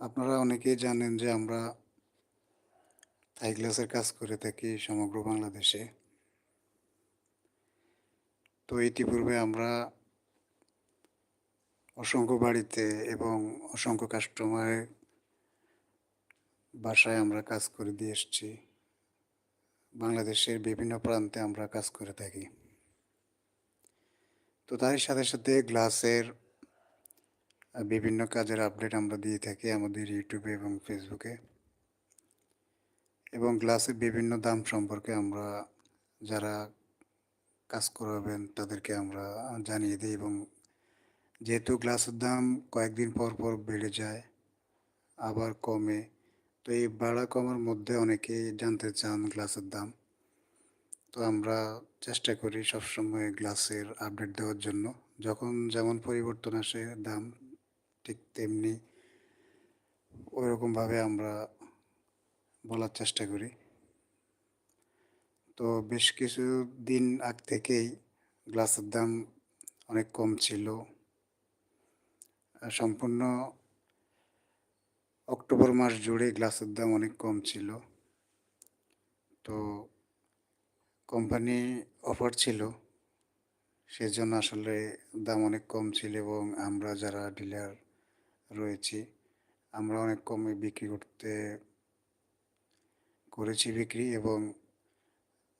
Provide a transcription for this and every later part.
আপনারা অনেকেই জানেন যে আমরা থাই গ্লাসের কাজ করে থাকি সমগ্র বাংলাদেশে। তো ইতিপূর্বে আমরা অসংখ্য বাড়িতে এবং অসংখ্য কাস্টমারের বাসায় আমরা কাজ করে দিয়ে এসেছি। বাংলাদেশের বিভিন্ন প্রান্তে আমরা কাজ করে থাকি। তো তারই সাথে সাথে গ্লাসের বিভিন্ন কাজের আপডেট আমরা দিয়ে থাকি আমাদের ইউটিউবে এবং ফেসবুকে এবং গ্লাসের বিভিন্ন দাম সম্পর্কে আমরা যারা কাজ করাবেন তাদেরকে আমরা জানিয়ে দিই এবং যেহেতু গ্লাসের দাম কয়েকদিন পর পর বেড়ে যায়, আবার কমে, তো এই বাড়া কমার মধ্যে অনেকেই জানতে চান গ্লাসের দাম। তো আমরা চেষ্টা করি সবসময় গ্লাসের আপডেট দেওয়ার জন্য। যখন যেমন পরিবর্তন আসে দাম ঠিক তেমনি ওইরকমভাবে আমরা বলার চেষ্টা করি। তো বেশ কিছু দিন আগ থেকেই গ্লাসের দাম অনেক কম ছিল। সম্পূর্ণ অক্টোবর মাস জুড়ে গ্লাসের দাম অনেক কম ছিল। তো কোম্পানি অফার ছিল, সেজন্য আসলে দাম অনেক কম ছিল এবং আমরা যারা ডিলার রয়েছি। আমরা অনেক কমে বিক্রি করতে, করেছি বিক্রি এবং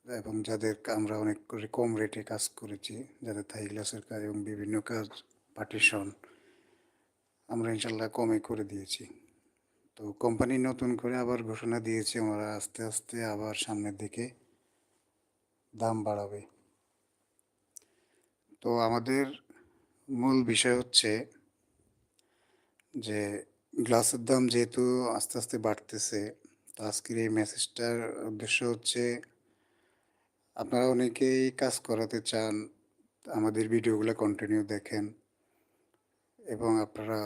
এবং যাদের আমরা অনেক কম রেটে কাজ করেছি, যাদের থাই গ্লাসের কাজ এবং বিভিন্ন কাজ পার্টিশন আমরা ইনশাল্লাহ কমে করে দিয়েছি। তো কোম্পানি নতুন করে আবার ঘোষণা দিয়েছে আমরা আস্তে আস্তে আবার সামনের দিকে দাম বাড়াবে। তো আমাদের মূল বিষয় হচ্ছে যে গ্লাসের দাম যেহেতু আস্তে আস্তে বাড়তেছে, তো আজকের এই মেসেজটার উদ্দেশ্য হচ্ছে, আপনারা অনেকেই কাজ করাতে চান, আমাদের ভিডিওগুলো কন্টিনিউ দেখেন এবং আপনারা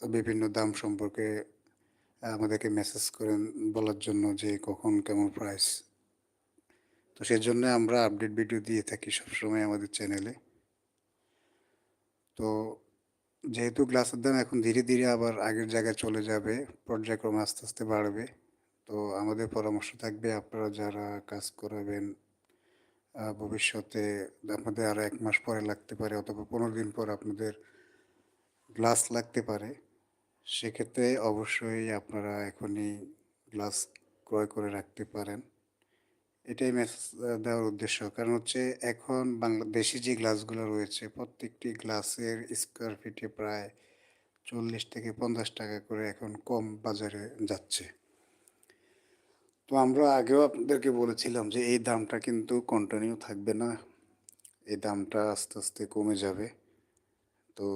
বিভিন্ন দাম সম্পর্কে আমাদেরকে মেসেজ করেন বলার জন্য যে কখন কেমন প্রাইস তো সেজন্য আমরা আপডেট ভিডিও দিয়ে থাকি সবসময় আমাদের চ্যানেলে তো যেহেতু গ্লাসের দাম এখন ধীরে ধীরে আবার আগের জায়গায় চলে যাবে, পর্যায়ক্রমে আস্তে আস্তে বাড়বে। তো আমাদের পরামর্শ থাকবে আপনারা যারা কাজ করাবেন ভবিষ্যতে আপনাদের আরও এক মাস পরে লাগতে পারে অথবা পনেরো দিন পর আপনাদের গ্লাস লাগতে পারে, সেক্ষেত্রে অবশ্যই আপনারা এখনই গ্লাস ক্রয় করে রাখতে পারেন। এটাই মেসেজ দেওয়ার উদ্দেশ্য। কারণ হচ্ছে এখন বাংলাদেশি যে গ্লাসগুলো রয়েছে, প্রত্যেকটি গ্লাসের স্কোয়ার ফিটে প্রায় চল্লিশ থেকে পঞ্চাশ টাকা করে এখন কম বাজারে যাচ্ছে। তো আমরা আগেও আপনাদেরকে বলেছিলাম যে এই দামটা কিন্তু কন্টিনিউ থাকবে না। এই দামটা আস্তে আস্তে কমে যাবে। তো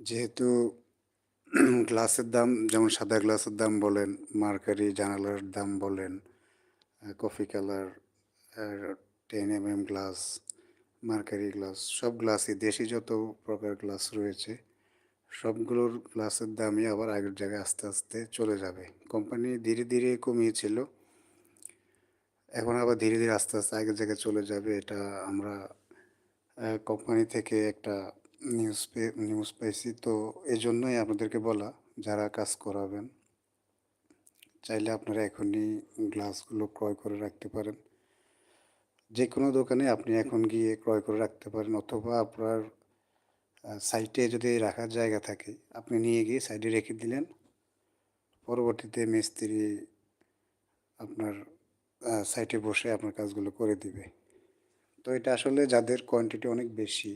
যেহেতু গ্লাসের দাম, যেমন সাদা গ্লাসের দাম বলেন, মার্কারি জানালার দাম বলেন coffee colour ten M M glass mercury glass সব গ্লাসই দেশি যত প্রকার গ্লাস রয়েছে, সবগুলোর গ্লাসের দামই আবার আগের জায়গায় আস্তে আস্তে চলে যাবে। কোম্পানি ধীরে ধীরে কমিয়েছিল, এখন আবার ধীরে ধীরে আস্তে আস্তে আগের জায়গায় চলে যাবে, এটা আমরা কোম্পানি থেকে একটা নিউজ নিউজ পেয়েছি, তো এই জন্যই আপনাদেরকে বলা, যারা কাজ করাবেন চাইলে আপনারা এখনই গ্লাসগুলো ক্রয় করে রাখতে পারেন। যে কোনো দোকানে আপনি এখন গিয়ে ক্রয় করে রাখতে পারেন অথবা আপনার সাইটে যদি রাখার জায়গা থাকে, আপনি নিয়ে গিয়ে সাইডে রেখে দিলেন। পরবর্তীতে মিস্ত্রি আপনার সাইটে বসে আপনার কাজগুলো করে দিবে। তো এটা আসলে যাদের কোয়ান্টিটি অনেক বেশি,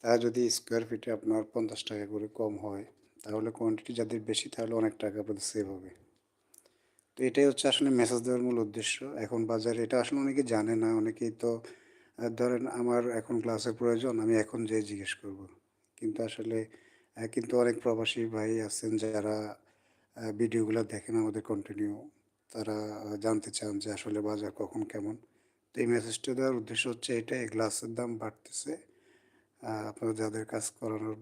তারা যদি স্কোয়ার ফিটে আপনার পঞ্চাশ টাকা করে কম হয় তাহলে কোয়ান্টিটি যাদের বেশি, তাহলে অনেক টাকা আপনাদের সেভ হবে। তো এটাই হচ্ছে আসলে মেসেজ দেওয়ার মূল উদ্দেশ্য। এখন বাজারে এটা আসলে অনেকে জানে না, অনেকেই তো ধরেন আমার এখন ক্লাসের প্রয়োজন, আমি এখন যেয়ে জিজ্ঞেস করব। কিন্তু আসলে কিন্তু অনেক প্রবাসী ভাই আছেন যারা ভিডিওগুলো দেখেন আমাদের কন্টিনিউ তারা জানতে চান যে আসলে বাজার কখন কেমন। তো এই মেসেজটা দেওয়ার উদ্দেশ্য হচ্ছে এটাই গ্লাসের দাম বাড়তেছে। আপনারা যাদের কাজ করানোর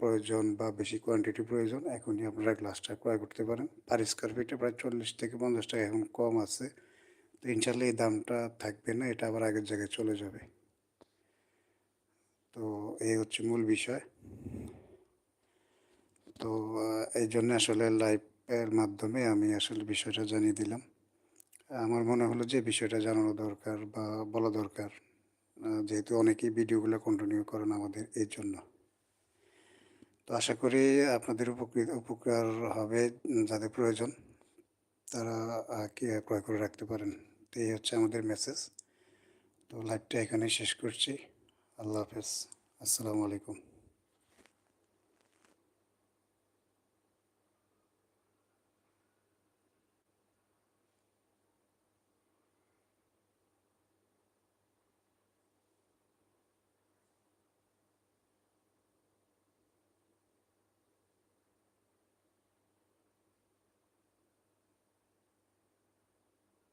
প্রয়োজন বা বেশি কোয়ান্টিটি প্রয়োজন, এখনই আপনারা গ্লাসটা ক্রয় করতে পারেন। পার স্কোয়ার ফিটে প্রায় চল্লিশ থেকে পঞ্চাশ টাকা, এখন কম আছে। তো ইনশাল্লাহ এই দামটা থাকবে না, এটা আবার আগের জায়গায় চলে যাবে। তো এই হচ্ছে মূল বিষয়। তো এই জন্য আসলে লাইভের মাধ্যমে আমি আসলে বিষয়টা জানিয়ে দিলাম। আমার মনে হলো যে বিষয়টা জানানো দরকার বা বলা দরকার। যেহেতু অনেকেই ভিডিওগুলো কন্টিনিউ করেন আমাদের এর জন্য। তো আশা করি আপনাদের উপকৃত, উপকার হবে যাদের প্রয়োজন, তারা কি ক্রয় করে রাখতে পারেন। তো এই হচ্ছে আমাদের মেসেজ তো লাইভটা এখানে শেষ করছি। আল্লাহ হাফেজ। আসসালামু আলাইকুম।